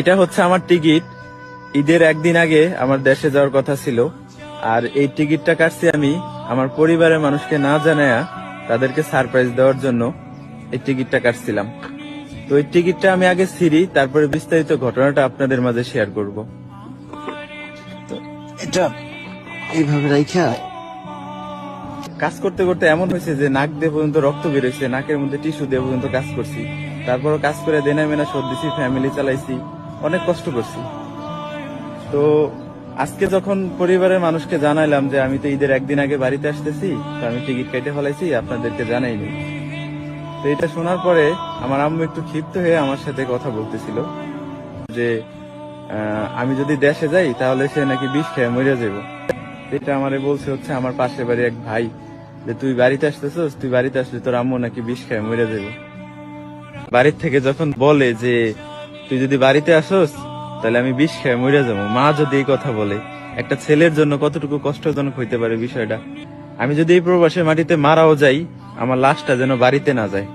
এটা হচ্ছে আমার টিকিট। ঈদের একদিন আগে আমার দেশে যাওয়ার কথা ছিল। আর এই টিকিটটা কাটছি আমি আমার পরিবারের মানুষকে না জানায়া তাদেরকে সারপ্রাইজ দেওয়ার জন্য এই টিকিটটা কাটছিলাম। তো এই টিকিটটা আমি আগে ছিঁড়ি তারপরে বিস্তারিত ঘটনাটা আপনাদের মাঝে শেয়ার করব। এটা এইভাবে রাইখা? কাজ করতে করতে এমন হয়েছে যে নাক দিয়ে পর্যন্ত রক্ত বেরোইছে নাকের মধ্যে টিস্যু দিয়ে পর্যন্ত কাজ করছি। তারপরও কাজ করে দেনা মেনা শোধ দিছি ফ্যামিলি চালাইছি। অনেক কষ্ট করছি। তো আজকে যখন পরিবারের মানুষকে জানাইলাম যে আমি তো ঈদের একদিন আগে বাড়িতে আসতেছি, তো আমি টিকিট কেটে ফেলাইছি, আপনাদেরকে জানাইনি। তো এটা শোনার পরে আমার আম্মু একটু ক্ষিপ্ত হয়ে আমার সাথে কথা বলতেছিল যে আমি যদি দেশে যাই তাহলে সে নাকি বিষ খেয়ে মরে যাব এটা আমারে বলছে হচ্ছে আমার পাশের বাড়ি এক ভাই যে, তুই বাড়িতে আসতেছস, তুই বাড়িতে আসলে তোর আম্মু নাকি বিষ খেয়ে মরে যাবে বাড়ির থেকে যখন বলে যে তুই যদি বাড়িতে আসোস, তাহলে আমি বিষ খেয়ে মরে যাব। মা যদি এই কথা বলে, একটা ছেলের জন্য কতটুকু কষ্টজনক হইতে পারে বিষয়টা? আমি যদি এই প্রবাসের মাটিতে মারাও যাই, আমার লাশটা যেন বাড়িতে না যায়।